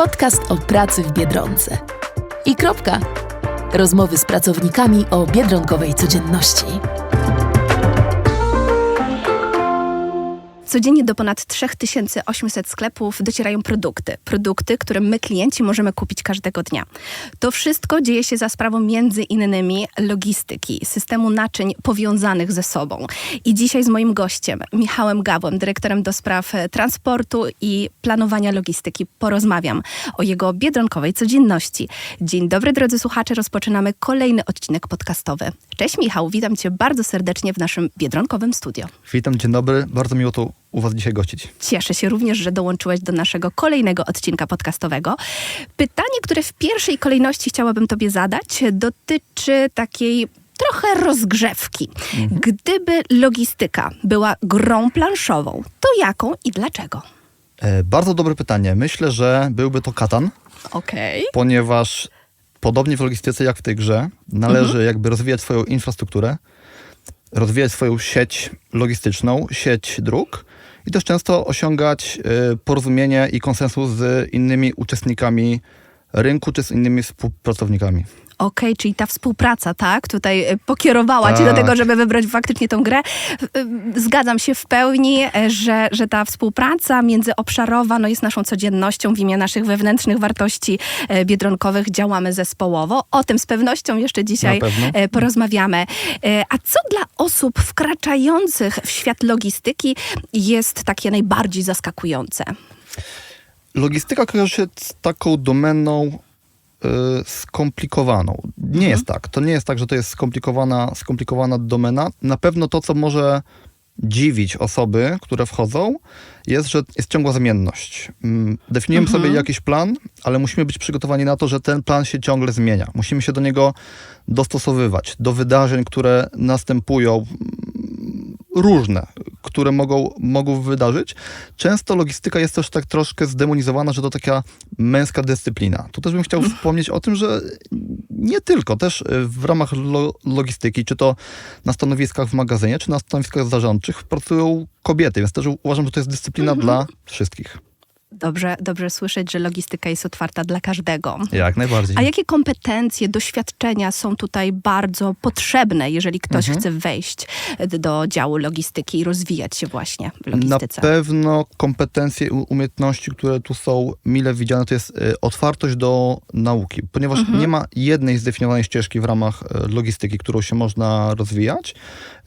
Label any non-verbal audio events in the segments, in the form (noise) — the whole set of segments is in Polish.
Podcast o pracy w Biedronce. I kropka. Rozmowy z pracownikami o biedronkowej codzienności. Codziennie do ponad 3800 sklepów docierają produkty. Produkty, które my klienci możemy kupić każdego dnia. To wszystko dzieje się za sprawą między innymi logistyki, systemu naczyń powiązanych ze sobą. I dzisiaj z moim gościem, Michałem Gawłem, dyrektorem do spraw e, transportu i planowania logistyki, porozmawiam o jego biedronkowej codzienności. Dzień dobry drodzy słuchacze, rozpoczynamy kolejny odcinek podcastowy. Cześć Michał, witam cię bardzo serdecznie w naszym biedronkowym studio. Witam, dzień dobry. Bardzo miło tu u Was dzisiaj gościć. Cieszę się również, że dołączyłeś do naszego kolejnego odcinka podcastowego. Pytanie, które w pierwszej kolejności chciałabym Tobie zadać, dotyczy takiej trochę rozgrzewki. Gdyby logistyka była grą planszową, to jaką i dlaczego? E, bardzo dobre pytanie. Myślę, że byłby to katan, Okej. ponieważ podobnie w logistyce jak w tej grze należy jakby rozwijać swoją infrastrukturę, rozwijać swoją sieć logistyczną, sieć dróg i też często osiągać e, porozumienie i konsensus z innymi uczestnikami rynku czy z innymi współpracownikami. Okej, czyli ta współpraca, tak? Tutaj e, pokierowała cię do Tak. tego, żeby wybrać faktycznie tą grę. Zgadzam się w pełni, e, że, że ta współpraca międzyobszarowa no, jest naszą codziennością w imię naszych wewnętrznych wartości e, biedronkowych. Działamy zespołowo. O tym z pewnością jeszcze dzisiaj porozmawiamy. A co dla osób wkraczających w świat logistyki jest takie najbardziej zaskakujące? Logistyka kojarzy się z taką domeną skomplikowaną. Nie jest tak. To nie jest tak, że to jest skomplikowana, skomplikowana domena. Na pewno to, co może dziwić osoby, które wchodzą, jest, że jest ciągła zmienność. Mm, Definiujemy sobie jakiś plan, ale musimy być przygotowani na to, że ten plan się ciągle zmienia. Musimy się do niego dostosowywać, do wydarzeń, które następują, różne, które mogą, mogą wydarzyć. Często logistyka jest też tak troszkę zdemonizowana, że to taka męska dyscyplina. Tu też bym chciał wspomnieć o tym, że nie tylko, też y, w ramach lo logistyki, czy to na stanowiskach w magazynie, czy na stanowiskach zarządczych pracują kobiety, więc też uważam, że to jest dyscyplina dla wszystkich. Dobrze, dobrze słyszeć, że logistyka jest otwarta dla każdego. Jak najbardziej. A jakie kompetencje, doświadczenia są tutaj bardzo potrzebne, jeżeli ktoś Mhm. chce wejść do działu logistyki i rozwijać się właśnie w Na logistyce? pewno kompetencje i umiejętności, które tu są mile widziane, to jest y, otwartość do nauki, ponieważ nie ma jednej zdefiniowanej ścieżki w ramach y, logistyki, którą się można rozwijać.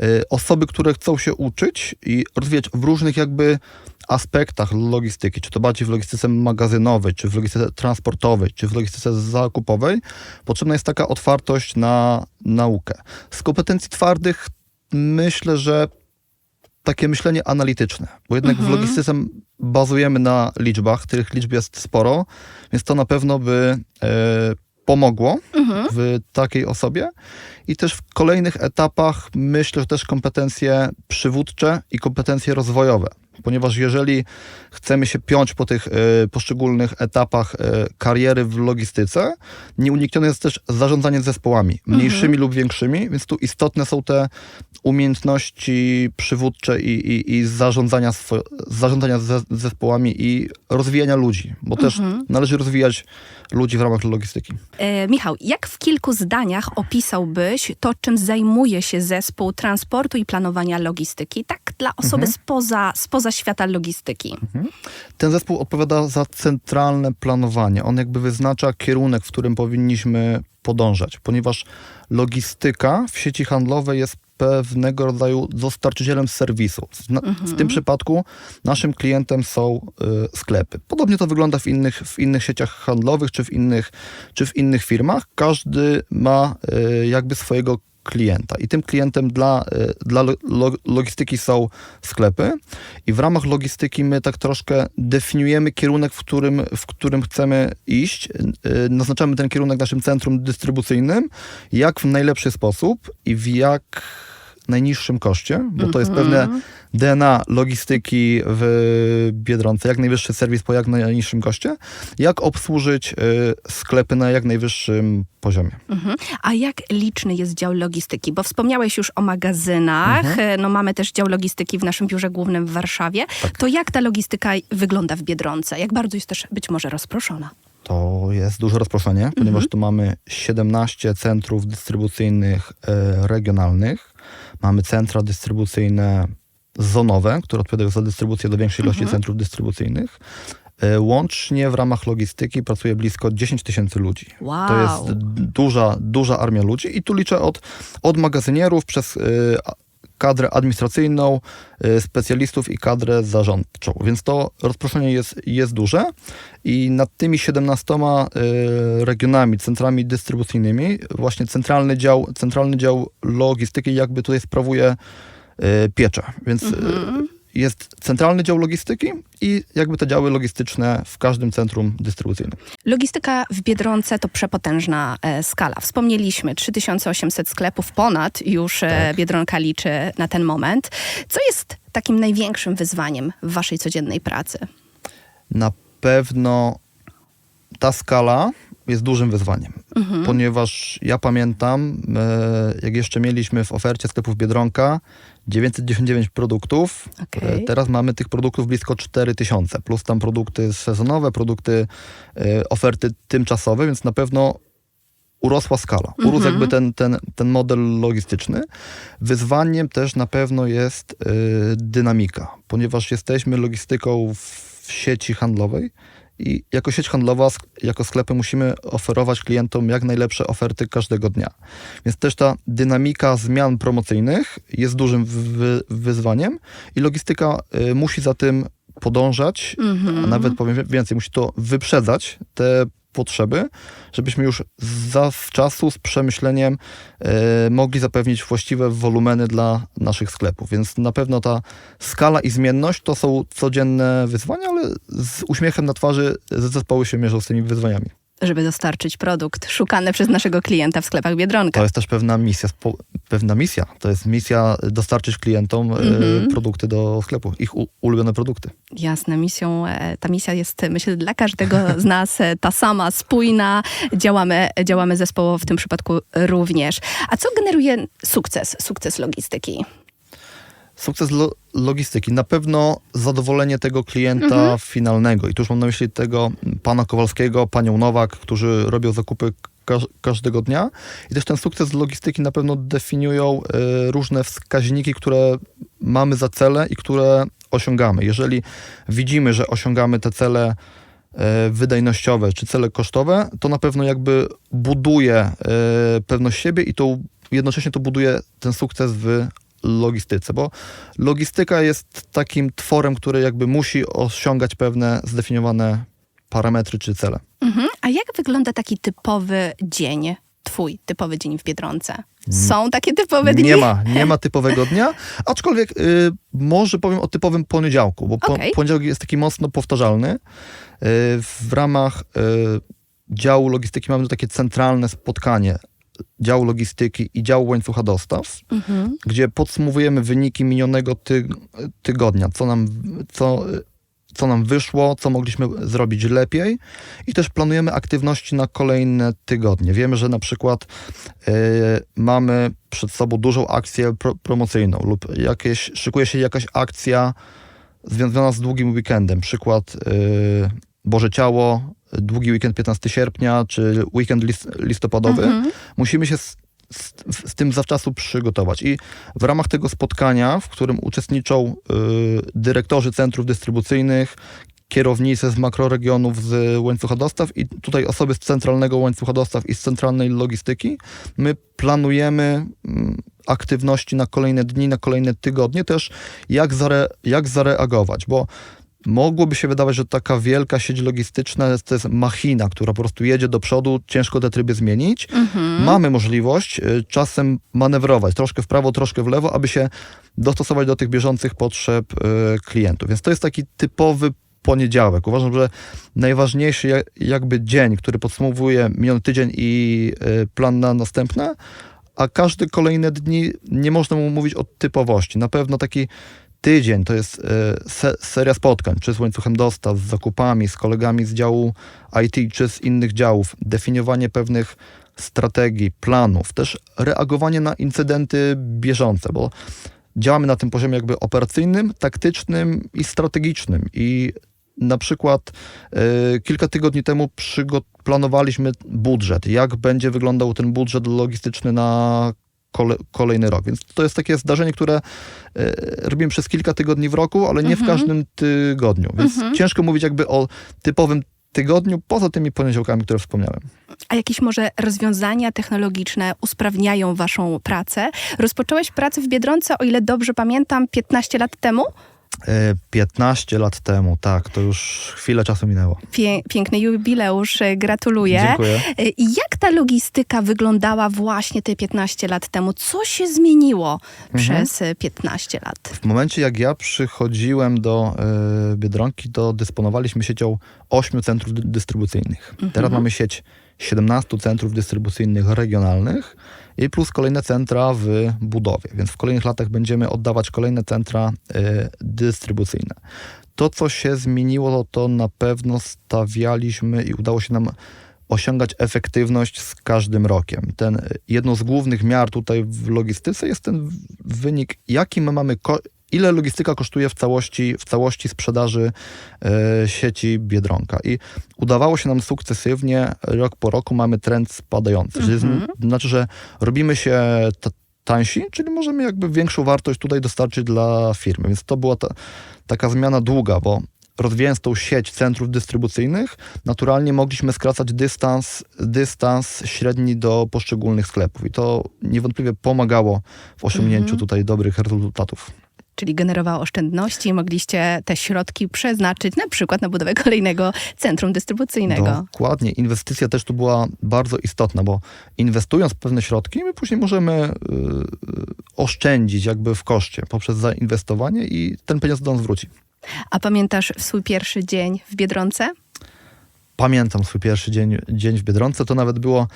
Y, Osoby, które chcą się uczyć i rozwijać w różnych jakby aspektach logistyki, czy to bardziej w logistyce magazynowej, czy w logistyce transportowej, czy w logistyce zakupowej, potrzebna jest taka otwartość na naukę. Z kompetencji twardych myślę, że takie myślenie analityczne, bo jednak w logistyce bazujemy na liczbach, tych liczb jest sporo, więc to na pewno by e, pomogło w takiej osobie. I też w kolejnych etapach myślę, że też kompetencje przywódcze i kompetencje rozwojowe. Ponieważ jeżeli chcemy się piąć po tych e, poszczególnych etapach e, kariery w logistyce, nieuniknione jest też zarządzanie zespołami, mniejszymi lub większymi, więc tu istotne są te umiejętności przywódcze i, i, i zarządzania, swo, zarządzania ze, zespołami i rozwijania ludzi, bo też należy rozwijać ludzi w ramach logistyki. E, Michał, jak w kilku zdaniach opisałbyś to, czym zajmuje się zespół transportu i planowania logistyki, tak dla osoby spoza, spoza świata logistyki? Ten zespół odpowiada za centralne planowanie. On jakby wyznacza kierunek, w którym powinniśmy podążać, ponieważ logistyka w sieci handlowej jest pewnego rodzaju dostarczycielem serwisu. W, tym przypadku naszym klientem są y, sklepy. Podobnie to wygląda w innych, w innych sieciach handlowych czy w innych, czy w innych firmach. Każdy ma y, jakby swojego klienta. I tym klientem dla, y, dla lo- lo- logistyki są sklepy. I w ramach logistyki my tak troszkę definiujemy kierunek, w którym, w którym chcemy iść. Y, Naznaczamy ten kierunek naszym centrum dystrybucyjnym, jak w najlepszy sposób i w jak najniższym koszcie, bo to jest Mhm. pewne DNA logistyki w Biedronce, jak najwyższy serwis po jak najniższym koszcie, jak obsłużyć y, sklepy na jak najwyższym poziomie. Mhm. A jak liczny jest dział logistyki? Bo wspomniałeś już o magazynach, Mhm. no mamy też dział logistyki w naszym biurze głównym w Warszawie. Tak. To jak ta logistyka wygląda w Biedronce? Jak bardzo jest też być może rozproszona? To jest duże rozproszenie, ponieważ tu mamy 17 centrów dystrybucyjnych e, regionalnych. Mamy centra dystrybucyjne zonowe, które odpowiadają za dystrybucję do większej ilości centrów dystrybucyjnych. E, Łącznie w ramach logistyki pracuje blisko 10 tysięcy ludzi. Wow. To jest duża, duża armia ludzi i tu liczę od, od magazynierów przez e, kadrę administracyjną, e, specjalistów i kadrę zarządczą. Więc to rozproszenie jest, jest duże i nad tymi 17 e, regionami, centrami dystrybucyjnymi właśnie centralny dział, centralny dział logistyki jakby tutaj sprawuje e, pieczę. Więc e, jest centralny dział logistyki i jakby te działy logistyczne w każdym centrum dystrybucyjnym. Logistyka w Biedronce to przepotężna e, skala. Wspomnieliśmy, 3800 sklepów ponad już e, Tak. Biedronka liczy na ten moment. Co jest takim największym wyzwaniem w waszej codziennej pracy? Na pewno ta skala jest dużym wyzwaniem, ponieważ ja pamiętam, e, jak jeszcze mieliśmy w ofercie sklepów Biedronka 999 produktów, Okej. e, teraz mamy tych produktów blisko 4000, plus tam produkty sezonowe, produkty, e, oferty tymczasowe, więc na pewno urosła skala, urósł jakby ten, ten, ten model logistyczny. Wyzwaniem też na pewno jest dynamika, ponieważ jesteśmy logistyką w sieci handlowej i jako sieć handlowa, jako sklepy musimy oferować klientom jak najlepsze oferty każdego dnia. Więc też ta dynamika zmian promocyjnych jest dużym wy- wyzwaniem i logistyka y, musi za tym podążać, a nawet powiem wie- więcej, musi to wyprzedzać te potrzeby, żebyśmy już zawczasu z przemyśleniem e, mogli zapewnić właściwe wolumeny dla naszych sklepów. Więc na pewno ta skala i zmienność to są codzienne wyzwania, ale z uśmiechem na twarzy zespoły się mierzą z tymi wyzwaniami. Żeby dostarczyć produkt szukany przez naszego klienta w sklepach Biedronka. To jest też pewna misja, pewna misja. To jest misja dostarczyć klientom e, Mhm. produkty do sklepu, ich ulubione produkty. Jasne, misją, e, ta misja jest, myślę, dla każdego (laughs) z nas e, ta sama, spójna. Działamy, działamy zespołowo w tym przypadku również. A co generuje sukces, sukces logistyki? Sukces lo- logistyki. Na pewno zadowolenie tego klienta finalnego. I tu już mam na myśli tego pana Kowalskiego, panią Nowak, którzy robią zakupy każ- każdego dnia. I też ten sukces logistyki na pewno definiują e, różne wskaźniki, które mamy za cele i które osiągamy. Jeżeli widzimy, że osiągamy te cele e, wydajnościowe czy cele kosztowe, to na pewno jakby buduje e, pewność siebie i to jednocześnie to buduje ten sukces w logistyce, bo logistyka jest takim tworem, który jakby musi osiągać pewne zdefiniowane parametry czy cele. Mhm. A jak wygląda taki typowy dzień, twój typowy dzień w Biedronce? Są takie typowe dni? Nie ma, nie ma (laughs) typowego dnia, aczkolwiek y, może powiem o typowym poniedziałku, bo po, Okej. poniedziałek jest taki mocno powtarzalny. Y, w ramach y, działu logistyki mamy takie centralne spotkanie działu logistyki i działu łańcucha dostaw, Mhm. gdzie podsumowujemy wyniki minionego ty, tygodnia, co nam, co, co nam wyszło, co mogliśmy zrobić lepiej i też planujemy aktywności na kolejne tygodnie. Wiemy, że na przykład y, mamy przed sobą dużą akcję pro, promocyjną lub jakieś, szykuje się jakaś akcja związana z długim weekendem. Przykład y, Boże Ciało, długi weekend 15 sierpnia, czy weekend lis, listopadowy. Mhm. Musimy się z, z, z tym zawczasu przygotować. I w ramach tego spotkania, w którym uczestniczą y, dyrektorzy centrów dystrybucyjnych, kierownicy z makroregionów z łańcucha dostaw i tutaj osoby z centralnego łańcucha dostaw i z centralnej logistyki, my planujemy mm, aktywności na kolejne dni, na kolejne tygodnie też, jak, zare, jak zareagować, bo mogłoby się wydawać, że taka wielka sieć logistyczna to jest machina, która po prostu jedzie do przodu, ciężko te tryby zmienić. Mamy możliwość y, czasem manewrować, troszkę w prawo, troszkę w lewo, aby się dostosować do tych bieżących potrzeb y, klientów. Więc to jest taki typowy poniedziałek. Uważam, że najważniejszy ja- jakby dzień, który podsumowuje miniony tydzień i y, plan na następne, a każdy kolejne dni nie można mu mówić o typowości. Na pewno taki tydzień to jest e, se, seria spotkań, czy z łańcuchem dostaw, z zakupami, z kolegami z działu IT, czy z innych działów, definiowanie pewnych strategii, planów, też reagowanie na incydenty bieżące, bo działamy na tym poziomie jakby operacyjnym, taktycznym i strategicznym. I na przykład e, kilka tygodni temu planowaliśmy budżet, jak będzie wyglądał ten budżet logistyczny na kole- kolejny rok. Więc to jest takie zdarzenie, które e, robimy przez kilka tygodni w roku, ale nie w każdym tygodniu. Więc ciężko mówić jakby o typowym tygodniu, poza tymi poniedziałkami, które wspomniałem. A jakieś może rozwiązania technologiczne usprawniają waszą pracę? Rozpocząłeś pracę w Biedronce, o ile dobrze pamiętam, 15 lat temu? E, 15 lat temu, tak, to już chwilę czasu minęło. Piękny jubileusz, e, gratuluję. Dziękuję. E, jak ta logistyka wyglądała właśnie te 15 lat temu? Co się zmieniło przez e, 15 lat? W momencie, jak ja przychodziłem do e, Biedronki, to dysponowaliśmy siecią 8 centrów dy- dystrybucyjnych. Teraz mamy sieć 17 centrów dystrybucyjnych regionalnych i plus kolejne centra w budowie, więc w kolejnych latach będziemy oddawać kolejne centra e, dystrybucyjne. To, co się zmieniło, to, na pewno stawialiśmy i udało się nam osiągać efektywność z każdym rokiem. Ten, e, jedną z głównych miar tutaj w logistyce jest ten wynik, jaki my mamy, ile logistyka kosztuje w całości, w całości sprzedaży e, sieci Biedronka. I udawało się nam sukcesywnie, rok po roku mamy trend spadający. Czyli zn- znaczy, że robimy się tańsi, czyli możemy jakby większą wartość tutaj dostarczyć dla firmy. Więc to była ta, taka zmiana długa, bo rozwijając tą sieć centrów dystrybucyjnych, naturalnie mogliśmy skracać dystans, dystans średni do poszczególnych sklepów. I to niewątpliwie pomagało w osiągnięciu tutaj dobrych rezultatów. Czyli generowało oszczędności i mogliście te środki przeznaczyć na przykład na budowę kolejnego centrum dystrybucyjnego. Dokładnie. Inwestycja też tu była bardzo istotna, bo inwestując pewne środki, my później możemy y, oszczędzić jakby w koszcie poprzez zainwestowanie i ten pieniądz do nas wróci. A pamiętasz swój pierwszy dzień w Biedronce? Pamiętam swój pierwszy dzień, dzień w Biedronce. To nawet było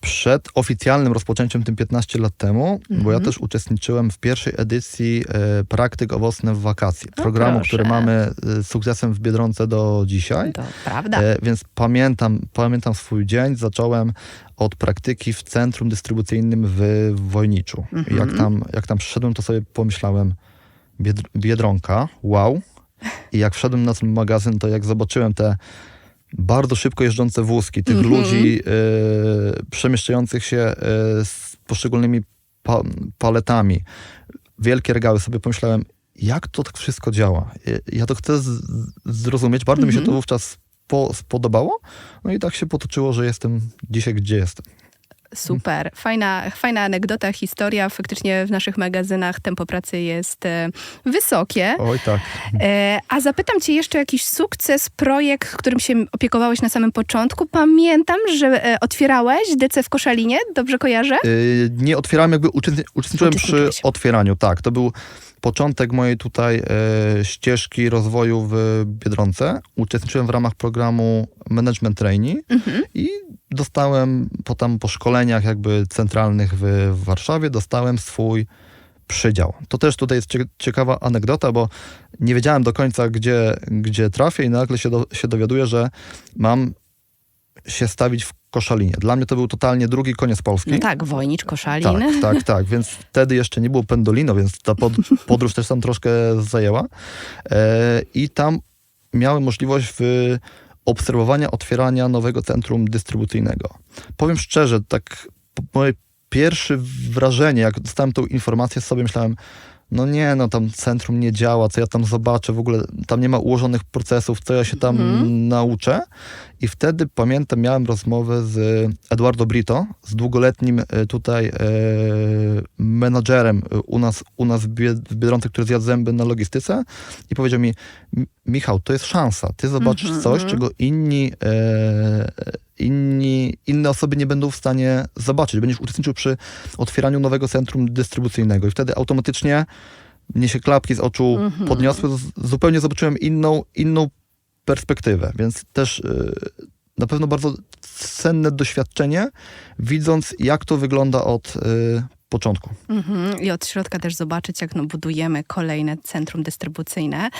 przed oficjalnym rozpoczęciem tym 15 lat temu, bo Mhm. ja też uczestniczyłem w pierwszej edycji e, Praktyk Owocne w Wakacje. Programu, proszę. który mamy e, sukcesem w Biedronce do dzisiaj. To prawda. E, więc pamiętam, pamiętam swój dzień. Zacząłem od praktyki w centrum dystrybucyjnym w Wojniczu. I Jak, tam, jak tam przyszedłem, to sobie pomyślałem, Biedr- Biedronka, wow. I jak wszedłem na ten magazyn, to jak zobaczyłem te bardzo szybko jeżdżące wózki, tych ludzi e, przemieszczających się e, z poszczególnymi pa, paletami, wielkie regały, sobie pomyślałem, jak to tak wszystko działa. E, Ja to chcę zrozumieć. Bardzo mi się to wówczas po, spodobało. No i tak się potoczyło, że jestem dzisiaj, gdzie jestem. Super. Fajna, fajna anegdota, historia. Faktycznie w naszych magazynach tempo pracy jest e, wysokie. Oj tak. E, a zapytam cię jeszcze o jakiś sukces, projekt, którym się opiekowałeś na samym początku. Pamiętam, że e, otwierałeś DC w Koszalinie, dobrze kojarzę? Nie otwierałem, jakby uczestni- uczestniczyłem przy otwieraniu, tak. To był początek mojej tutaj e, ścieżki rozwoju w Biedronce. Uczestniczyłem w ramach programu Management Trainee i dostałem po tam po szkoleniach jakby centralnych w, w Warszawie, dostałem swój przydział. To też tutaj jest cie- ciekawa anegdota, bo nie wiedziałem do końca, gdzie, gdzie trafię i nagle się, do, się dowiaduję, że mam się stawić w Koszalinie. Dla mnie to był totalnie drugi koniec Polski. No tak, Wojnicz, Koszalin. Tak, tak, tak. Więc wtedy jeszcze nie było Pendolino, więc ta pod, (laughs) podróż też tam troszkę zajęła. E, I tam miałem możliwość w obserwowania otwierania nowego centrum dystrybucyjnego. Powiem szczerze, tak moje pierwsze wrażenie, jak dostałem tą informację sobie, myślałem, no nie, no tam centrum nie działa, co ja tam zobaczę, w ogóle tam nie ma ułożonych procesów, co ja się tam nauczę. I wtedy pamiętam, miałem rozmowę z Eduardo Brito, z długoletnim e, tutaj e, menadżerem e, u nas, u nas w Bied- w Biedronce, który zjadł zęby na logistyce i powiedział mi, "M- Michał, to jest szansa, ty zobaczysz coś, czego inni, e, inni, inne osoby nie będą w stanie zobaczyć. Będziesz uczestniczył przy otwieraniu nowego centrum dystrybucyjnego. I wtedy automatycznie mnie się klapki z oczu podniosły, z- zupełnie zobaczyłem inną, inną perspektywę, więc też y, na pewno bardzo cenne doświadczenie, widząc jak to wygląda od y, początku. Mhm. I od środka też zobaczyć, jak no, budujemy kolejne centrum dystrybucyjne.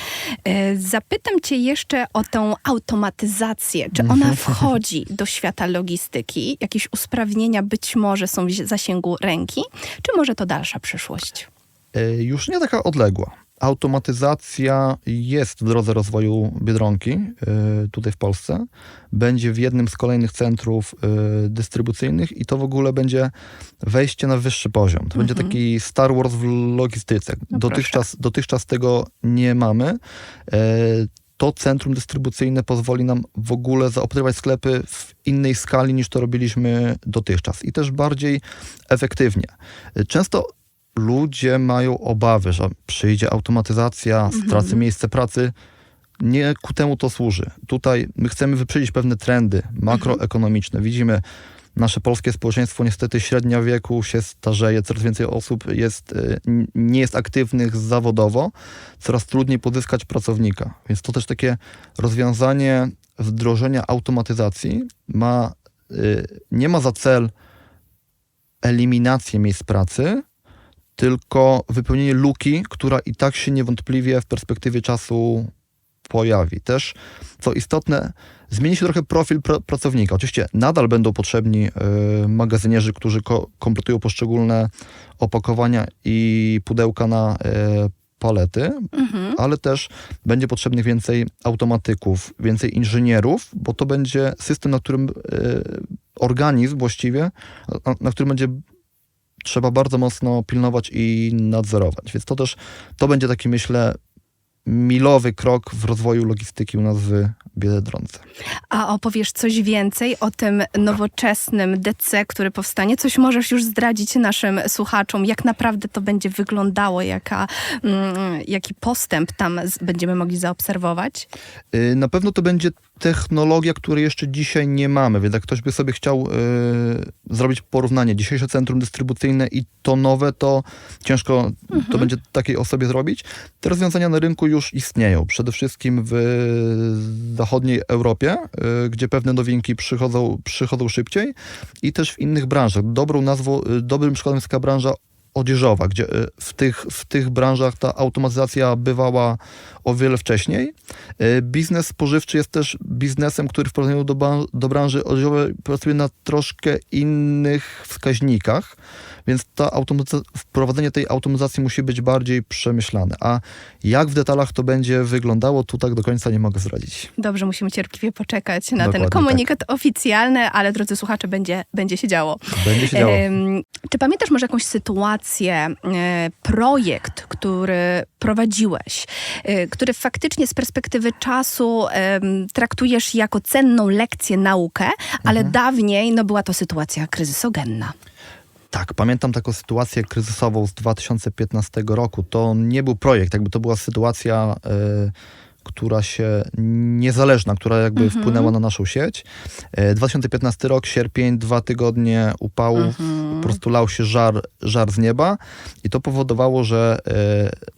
E, Zapytam cię jeszcze o tą automatyzację. Czy ona wchodzi do świata logistyki? Jakieś usprawnienia być może są w zasięgu ręki? Czy może to dalsza przyszłość? Y, Już nie taka odległa. Automatyzacja jest w drodze rozwoju Biedronki y, tutaj w Polsce. Będzie w jednym z kolejnych centrów y, dystrybucyjnych i to w ogóle będzie wejście na wyższy poziom. To będzie taki Star Wars w logistyce. No dotychczas, dotychczas tego nie mamy. Y, To centrum dystrybucyjne pozwoli nam w ogóle zaopatrywać sklepy w innej skali niż to robiliśmy dotychczas i też bardziej efektywnie. Często ludzie mają obawy, że przyjdzie automatyzacja, stracę miejsce pracy. Nie ku temu to służy. Tutaj my chcemy wyprzedzić pewne trendy makroekonomiczne. Widzimy, nasze polskie społeczeństwo niestety średnia wieku się starzeje, coraz więcej osób jest, y, nie jest aktywnych zawodowo, coraz trudniej pozyskać pracownika. Więc to też takie rozwiązanie wdrożenia automatyzacji ma, y, nie ma za cel eliminację miejsc pracy, tylko wypełnienie luki, która i tak się niewątpliwie w perspektywie czasu pojawi. Też, co istotne, zmieni się trochę profil pr- pracownika. Oczywiście nadal będą potrzebni y, magazynierzy, którzy ko- kompletują poszczególne opakowania i pudełka na y, palety, ale też będzie potrzebnych więcej automatyków, więcej inżynierów, bo to będzie system, na którym y, organizm właściwie, na, na którym będzie trzeba bardzo mocno pilnować i nadzorować. Więc to też, to będzie taki, myślę, milowy krok w rozwoju logistyki u nas w Biedronce. A opowiesz coś więcej o tym nowoczesnym DC, który powstanie? Coś możesz już zdradzić naszym słuchaczom, jak naprawdę to będzie wyglądało, jaka, mm, jaki postęp tam będziemy mogli zaobserwować? Y, Na pewno to będzie technologia, której jeszcze dzisiaj nie mamy, więc jak ktoś by sobie chciał y, zrobić porównanie, dzisiejsze centrum dystrybucyjne i to nowe, to ciężko to będzie takiej osobie zrobić. Te rozwiązania na rynku już istnieją, przede wszystkim w zachodniej Europie, y, gdzie pewne nowinki przychodzą, przychodzą szybciej i też w innych branżach. Dobrą nazwą, y, dobrym przykładem jest taka branża odzieżowa, gdzie y, w tych, w tych branżach ta automatyzacja bywała o wiele wcześniej. Y, Biznes spożywczy jest też biznesem, który w porównaniu do, do branży odzieżowej pracuje na troszkę innych wskaźnikach, więc ta wprowadzenie tej automatyzacji musi być bardziej przemyślane. A jak w detalach to będzie wyglądało, tu tak do końca nie mogę zdradzić. Dobrze, musimy cierpliwie poczekać na Dokładnie ten tak. komunikat oficjalny, ale drodzy słuchacze, będzie, będzie się działo. Będzie się działo. Em, Czy pamiętasz może jakąś sytuację, e, projekt, który prowadziłeś, e, który faktycznie z perspektywy czasu traktujesz jako cenną lekcję, naukę, ale Mhm. dawniej no, była to sytuacja kryzysogenna. Tak, pamiętam taką sytuację kryzysową z 2015 roku. To nie był projekt, jakby to była sytuacja, y, która się niezależna, która jakby wpłynęła na naszą sieć. Y, 2015 rok, sierpień, dwa tygodnie upałów, po prostu lał się żar, żar z nieba i to powodowało, że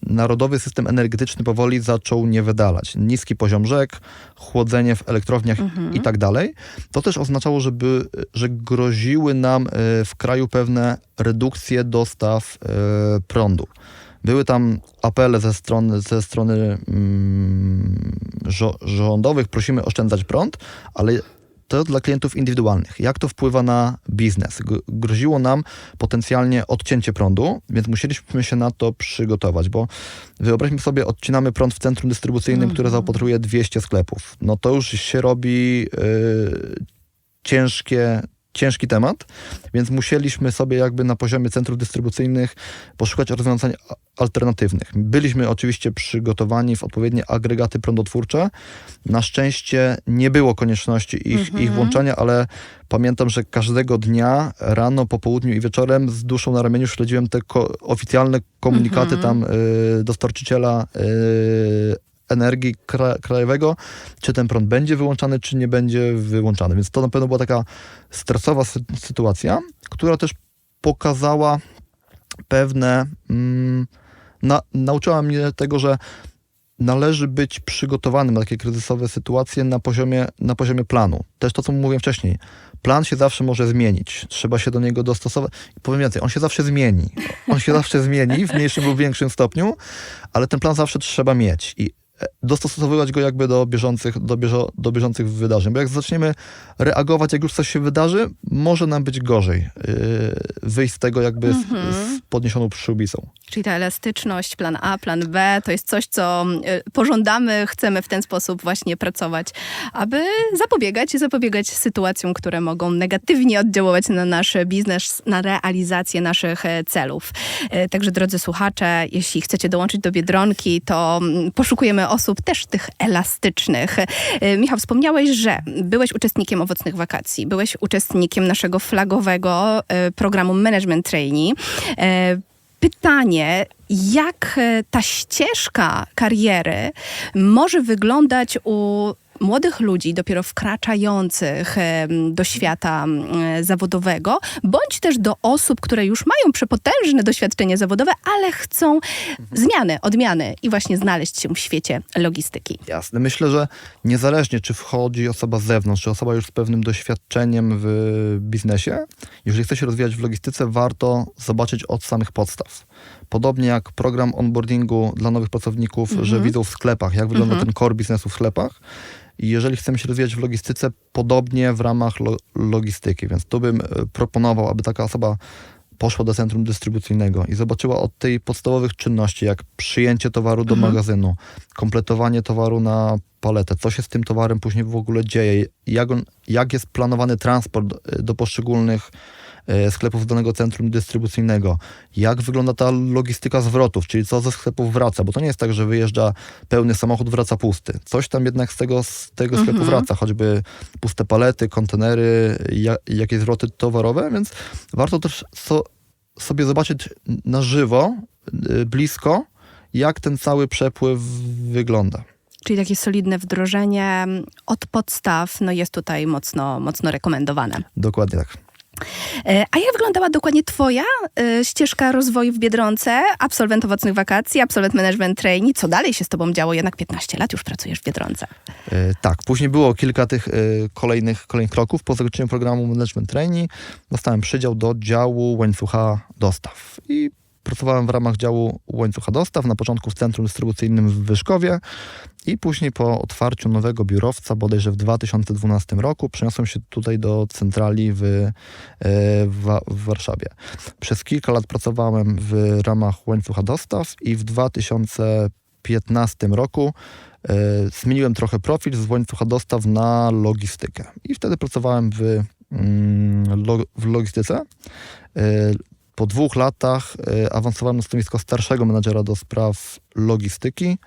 y, narodowy system energetyczny powoli zaczął nie wydalać. Niski poziom rzek, chłodzenie w elektrowniach i tak dalej. To też oznaczało, żeby, że groziły nam y, w kraju pewne redukcje dostaw prądu. Były tam apele ze strony, ze strony mm, rządowych, prosimy oszczędzać prąd, ale to dla klientów indywidualnych. Jak to wpływa na biznes? Groziło nam potencjalnie odcięcie prądu, więc musieliśmy się na to przygotować, bo wyobraźmy sobie, odcinamy prąd w centrum dystrybucyjnym, które zaopatruje 200 sklepów. No to już się robi y, ciężkie, ciężki temat, więc musieliśmy sobie jakby na poziomie centrów dystrybucyjnych poszukać rozwiązań alternatywnych. Byliśmy oczywiście przygotowani w odpowiednie agregaty prądotwórcze. Na szczęście nie było konieczności ich, ich włączania, ale pamiętam, że każdego dnia rano, po południu i wieczorem z duszą na ramieniu śledziłem te ko- oficjalne komunikaty tam y, dostarczyciela y, energii kra- krajowego, czy ten prąd będzie wyłączany, czy nie będzie wyłączany. Więc to na pewno była taka stresowa sy- sytuacja, która też pokazała pewne. Mm, na, nauczyła mnie tego, że należy być przygotowanym na takie kryzysowe sytuacje na poziomie, na poziomie planu. Też to, co mówiłem wcześniej. Plan się zawsze może zmienić. Trzeba się do niego dostosować. Powiem więcej, on się zawsze zmieni. On się zawsze zmieni w mniejszym lub większym stopniu, ale ten plan zawsze trzeba mieć. I dostosowywać go jakby do bieżących, do, bieżo, do bieżących wydarzeń. Bo jak zaczniemy reagować, jak już coś się wydarzy, może nam być gorzej yy, wyjść z tego jakby z, z podniesioną przyłbicą. Czyli ta elastyczność, plan A, plan B, to jest coś, co y, pożądamy, chcemy w ten sposób właśnie pracować, aby zapobiegać i zapobiegać sytuacjom, które mogą negatywnie oddziaływać na nasz biznes, na realizację naszych e, celów. E, Także drodzy słuchacze, jeśli chcecie dołączyć do Biedronki, to mm, poszukujemy osób też tych elastycznych. E, Michał, wspomniałeś, że byłeś uczestnikiem owocnych wakacji, byłeś uczestnikiem naszego flagowego e, programu Management Trainee. E, pytanie, jak ta ścieżka kariery może wyglądać u młodych ludzi, dopiero wkraczających do świata mm, zawodowego, bądź też do osób, które już mają przepotężne doświadczenie zawodowe, ale chcą zmiany, odmiany i właśnie znaleźć się w świecie logistyki. Jasne. Myślę, że niezależnie czy wchodzi osoba z zewnątrz, czy osoba już z pewnym doświadczeniem w biznesie, jeżeli chce się rozwijać w logistyce, warto zobaczyć od samych podstaw. Podobnie jak program onboardingu dla nowych pracowników, że widzą w sklepach, jak wygląda ten core biznesu w sklepach. I jeżeli chcemy się rozwijać w logistyce, podobnie w ramach lo- logistyki. Więc tu bym e, proponował, aby taka osoba poszła do centrum dystrybucyjnego i zobaczyła od tej podstawowych czynności, jak przyjęcie towaru do magazynu, kompletowanie towaru na paletę, co się z tym towarem później w ogóle dzieje, jak, on, jak jest planowany transport e, do poszczególnych e, sklepów danego centrum dystrybucyjnego, jak wygląda ta logistyka zwrotów, czyli co ze sklepów wraca, bo to nie jest tak, że wyjeżdża pełny samochód, wraca pusty. Coś tam jednak z tego, z tego sklepu wraca, choćby puste palety, kontenery, ja, jakieś zwroty towarowe, więc warto też so, sobie zobaczyć na żywo, y, blisko, jak ten cały przepływ wygląda. Czyli takie solidne wdrożenie mm, od podstaw no jest tutaj mocno, mocno rekomendowane. Dokładnie tak. E, A jak wyglądała dokładnie twoja e, ścieżka rozwoju w Biedronce? Absolwent owocnych wakacji, absolwent management trainee. Co dalej się z tobą działo? Jednak 15 lat już pracujesz w Biedronce. E, Tak, później było kilka tych kolejnych, kolejnych kroków. Po zakończeniu programu Management Trainee dostałem przydział do działu łańcucha dostaw. I pracowałem w ramach działu łańcucha dostaw, na początku w centrum dystrybucyjnym w Wyszkowie i później po otwarciu nowego biurowca, bodajże w 2012 roku, przeniosłem się tutaj do centrali w, e, w, w Warszawie. Przez kilka lat pracowałem w ramach łańcucha dostaw i w 2015 roku e, zmieniłem trochę profil z łańcucha dostaw na logistykę. I wtedy pracowałem w, mm, w logistyce. Po dwóch latach e, awansowałem na stanowisko starszego menadżera do spraw logistyki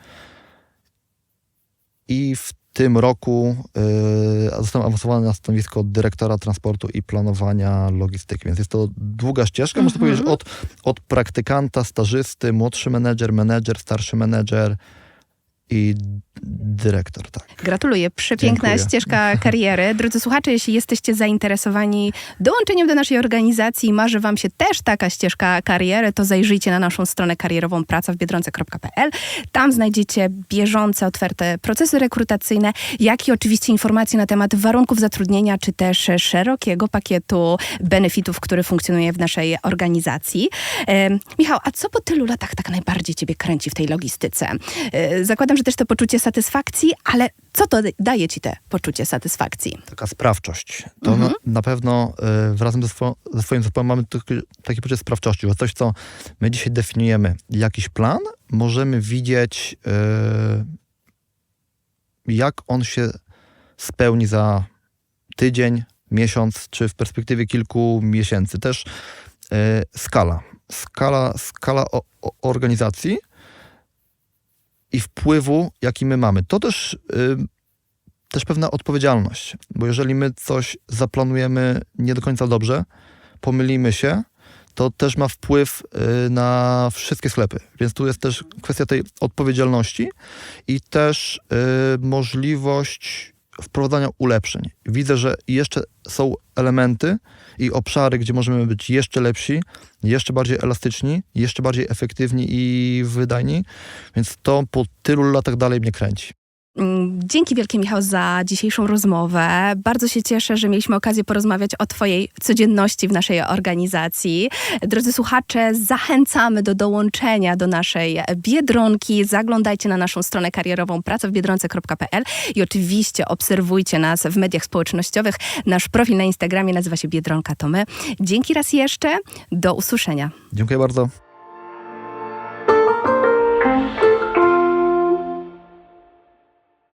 i w tym roku e, zostałem awansowany na stanowisko dyrektora transportu i planowania logistyki. Więc jest to długa ścieżka, można powiedzieć, od, od praktykanta, stażysty, młodszy menedżer, menedżer, starszy menedżer i dyrektor, tak. Gratuluję. Przepiękna Dziękuję. ścieżka (laughs) kariery. Drodzy słuchacze, jeśli jesteście zainteresowani dołączeniem do naszej organizacji i marzy wam się też taka ścieżka kariery, to zajrzyjcie na naszą stronę karierową praca w biedronce.pl. Tam znajdziecie bieżące, otwarte procesy rekrutacyjne, jak i oczywiście informacje na temat warunków zatrudnienia, czy też szerokiego pakietu benefitów, który funkcjonuje w naszej organizacji. E, Michał, a co po tylu latach tak najbardziej ciebie kręci w tej logistyce? E, zakładam, że też to poczucie satysfakcji, ale co to daje ci te poczucie satysfakcji? Taka sprawczość. To na, na pewno y, wraz ze, swo, ze swoim zespołem mamy taki, takie poczucie sprawczości, że coś, co my dzisiaj definiujemy, jakiś plan, możemy widzieć, y, jak on się spełni za tydzień, miesiąc, czy w perspektywie kilku miesięcy. Też y, skala. Skala, skala o, o organizacji i wpływu, jaki my mamy. To też, y, też pewna odpowiedzialność, bo jeżeli my coś zaplanujemy nie do końca dobrze, pomylimy się, to też ma wpływ y, na wszystkie sklepy. Więc tu jest też kwestia tej odpowiedzialności i też y, możliwość wprowadzania ulepszeń. Widzę, że jeszcze są elementy i obszary, gdzie możemy być jeszcze lepsi, jeszcze bardziej elastyczni, jeszcze bardziej efektywni i wydajni, więc to po tylu latach dalej mnie kręci. Mm, Dzięki wielkie, Michał, za dzisiejszą rozmowę. Bardzo się cieszę, że mieliśmy okazję porozmawiać o Twojej codzienności w naszej organizacji. Drodzy słuchacze, zachęcamy do dołączenia do naszej Biedronki. Zaglądajcie na naszą stronę karierową pracowbiedronce.pl i oczywiście obserwujcie nas w mediach społecznościowych. Nasz profil na Instagramie nazywa się Biedronka to. Dzięki raz jeszcze. Do usłyszenia. Dziękuję bardzo.